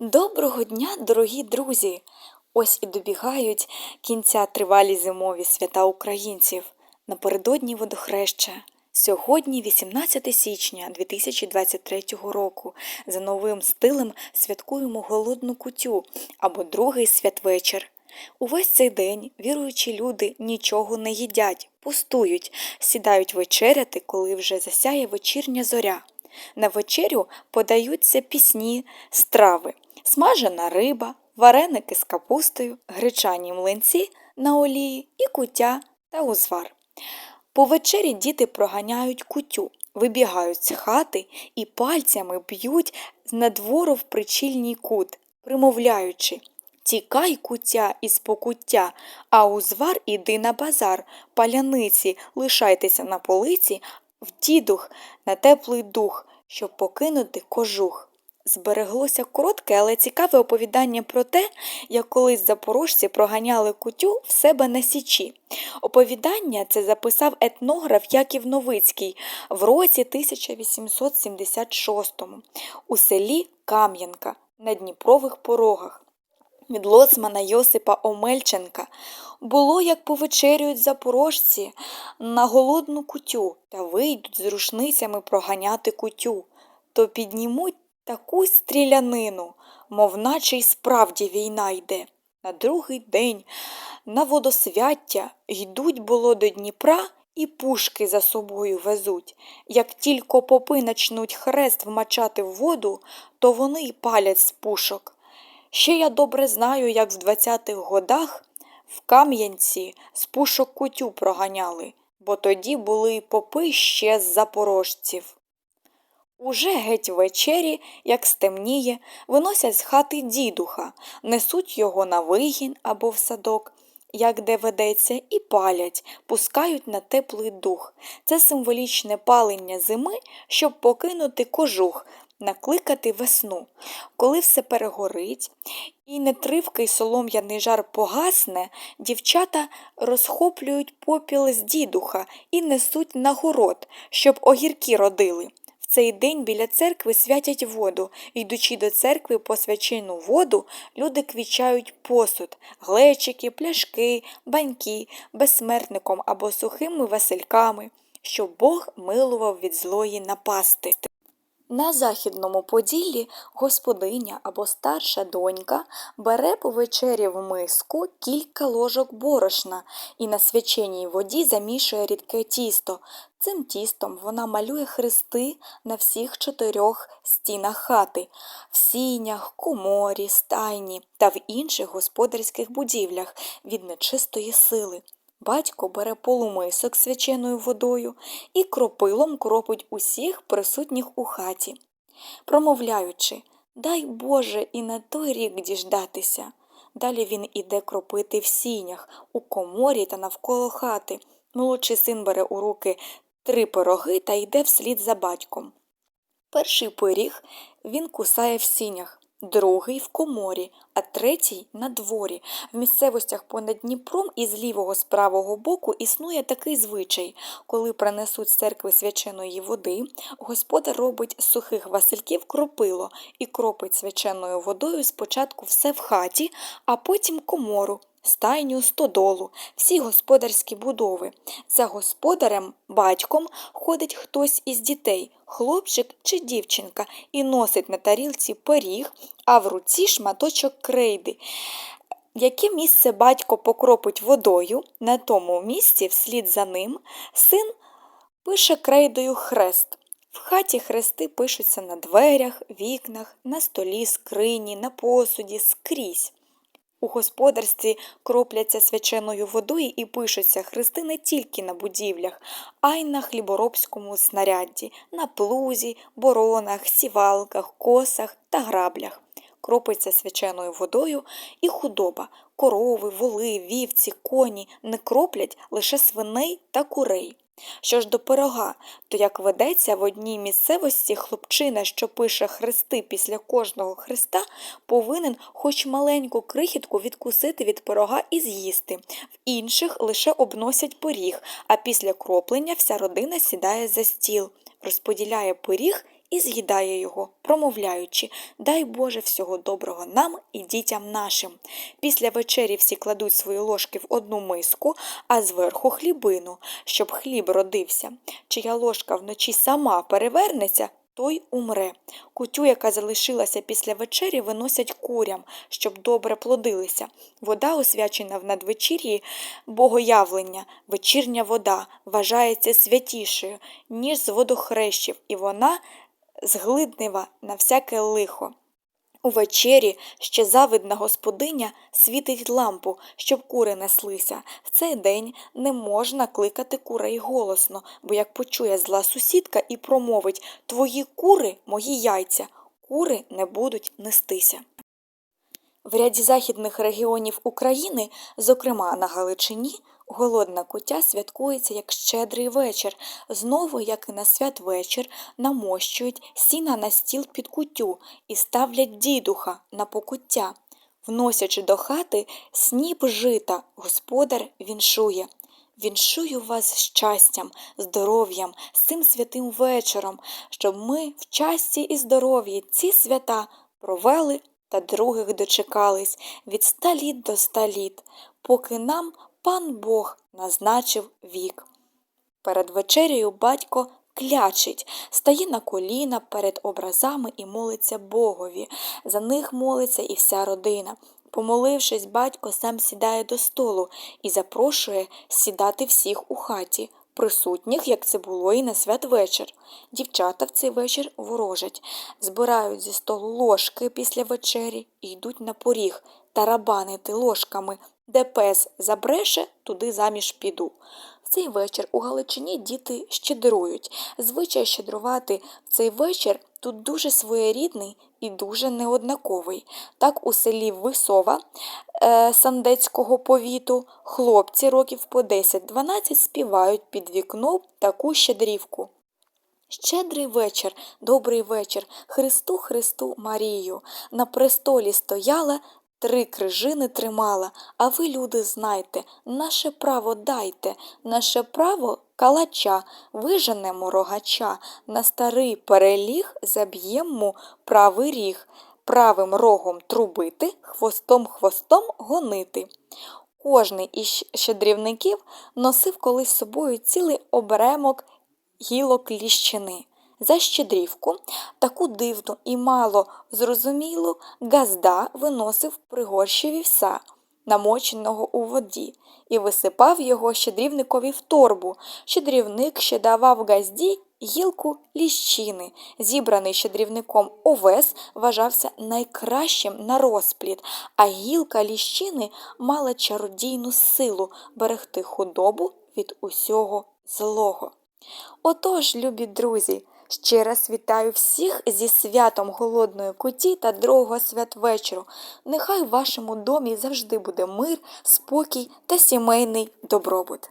Доброго дня, дорогі друзі! Ось і добігають кінця тривалі зимові свята українців напередодні водохреща. Сьогодні 18 січня 2023 року. За новим стилем святкуємо голодну кутю або другий святвечір. Увесь цей день віруючі люди нічого не їдять, пустують, сідають вечеряти, коли вже засяє вечірня зоря. На вечерю подаються пісні, страви, смажена риба, вареники з капустою, гречані млинці на олії і куття та узвар. По вечері діти проганяють кутю, вибігають з хати і пальцями б'ють надвору в причільній кут, примовляючи Тікай, куття, із покуття, а узвар іди на базар, паляниці, лишайтеся на полиці, в дідух на теплий дух, щоб покинути кожух. Збереглося коротке, але цікаве оповідання про те, як колись запорожці проганяли кутю в себе на січі. Оповідання це записав етнограф Яків Новицький в році 1876 у селі Кам'янка на Дніпрових порогах. Від лоцмана Йосипа Омельченка було, як повечерюють запорожці на голодну кутю та вийдуть з рушницями проганяти кутю, то піднімуть таку стрілянину, мов наче й справді війна йде. На другий день на водосвяття йдуть було до Дніпра і пушки за собою везуть. Як тільки попи начнуть хрест вмачати в воду, то вони й палять з пушок. Ще я добре знаю, як в 20-х годах в Кам'янці з пушок кутю проганяли, бо тоді були попи ще з запорожців. Уже геть ввечері, як стемніє, виносять з хати дідуха, несуть його на вигін або в садок, як де ведеться, і палять, пускають на теплий дух. Це символічне палення зими, щоб покинути кожух, накликати весну. Коли все перегорить і нетривкий солом'яний жар погасне, дівчата розхоплюють попіл з дідуха і несуть на город, щоб огірки родили. Цей день біля церкви святять воду. Йдучи до церкви по свячену воду, люди квічають посуд, глечики, пляшки, баньки, безсмертником або сухими васильками, щоб Бог милував від злої напасти. На західному поділлі господиня або старша донька бере по вечері в миску кілька ложок борошна і на свяченій воді замішує рідке тісто. Цим тістом вона малює хрести на всіх чотирьох стінах хати, в сінях, коморі, стайні та в інших господарських будівлях від нечистої сили. Батько бере полумисок свяченою водою і кропилом кропить усіх присутніх у хаті, промовляючи Дай Боже і на той рік діждатися. Далі він іде кропити в сінях, у коморі та навколо хати. Молодший син бере у руки три пироги та йде вслід за батьком. Перший пиріг він кусає в сінях, другий в коморі, а третій на дворі. В місцевостях понад Дніпром і з лівого з правого боку існує такий звичай, коли принесуть з церкви свяченої води, господар робить з сухих васильків кропило і кропить свяченою водою спочатку все в хаті, а потім комору. Стайню, стодолу, всі господарські будови. За господарем, батьком ходить хтось із дітей, хлопчик чи дівчинка, і носить на тарілці пиріг, а в руці шматочок крейди. Яке місце батько покропить водою, на тому місці, вслід за ним, син пише крейдою хрест. В хаті хрести пишуться на дверях, вікнах, на столі, скрині, на посуді, скрізь. У господарстві кропляться свяченою водою і пишуться хрести не тільки на будівлях, а й на хліборобському снарядді, на плузі, боронах, сівалках, косах та граблях. Кропиться свяченою водою і худоба, корови, воли, вівці, коні не кроплять лише свиней та курей. Що ж до пирога, то як ведеться в одній місцевості хлопчина, що пише хрести після кожного хреста, повинен хоч маленьку крихітку відкусити від пирога і з'їсти. В інших лише обносять пиріг, а після кроплення вся родина сідає за стіл, розподіляє пиріг і з'їдає його, промовляючи Дай Боже всього доброго нам і дітям нашим. Після вечері всі кладуть свої ложки в одну миску, а зверху хлібину, щоб хліб родився. Чия ложка вночі сама перевернеться, той умре. Кутю, яка залишилася після вечері, виносять курям, щоб добре плодилися. Вода, освячена в надвечір'ї богоявлення, вечірня вода, вважається святішою, ніж з водохрещів, і вона зглиднива на всяке лихо. Увечері ще завидна господиня світить лампу, щоб кури неслися. В цей день не можна кликати курей голосно, бо як почує зла сусідка і промовить Твої кури, мої яйця, кури не будуть нестися. В ряді західних регіонів України, зокрема на Галичині, голодна куття святкується як щедрий вечір. Знову, як і на святвечір, намощують сіна на стіл під кутю і ставлять дідуха на покуття. Вносячи до хати сніп жита, господар віншує. Віншую вас щастям, здоров'ям, цим святим вечором, щоб ми в щасті і здоров'ї ці свята провели та других дочекались від ста літ до ста літ, поки нам пан Бог назначив вік. Перед вечерею батько клячить, стає на коліна перед образами і молиться Богові. За них молиться і вся родина. Помолившись, батько сам сідає до столу і запрошує сідати всіх у хаті, присутніх, як це було і на святвечір. Дівчата в цей вечір ворожать, збирають зі столу ложки після вечері і йдуть на поріг тарабанити ложками. Де пес забреше, туди заміж піду. В цей вечір у Галичині діти щедрують. Звичай щедрувати в цей вечір тут дуже своєрідний і дуже неоднаковий. Так у селі Висова е, Сандецького повіту хлопці років по 10-12 співають під вікном таку щедрівку. Щедрий вечір, добрий вечір, Христу, Христу, Марію. На престолі стояла, три крижини тримала. А ви, люди, знайте, наше право дайте, наше право калача, виженемо рогача, на старий переліг заб'ємо правий ріг, правим рогом трубити, хвостом хвостом гонити. Кожний із щедрівників носив колись собою цілий оберемок гілок ліщини. За щедрівку, таку дивну і мало зрозумілу, газда виносив пригорщі вівса, намоченого у воді, і висипав його щедрівникові в торбу. Щедрівник ще давав газді гілку ліщини. Зібраний щедрівником овес вважався найкращим на розплід, а гілка ліщини мала чародійну силу берегти худобу від усього злого. Отож, любі друзі, ще раз вітаю всіх зі святом голодної куті та другого святвечору. Нехай в вашому домі завжди буде мир, спокій та сімейний добробут.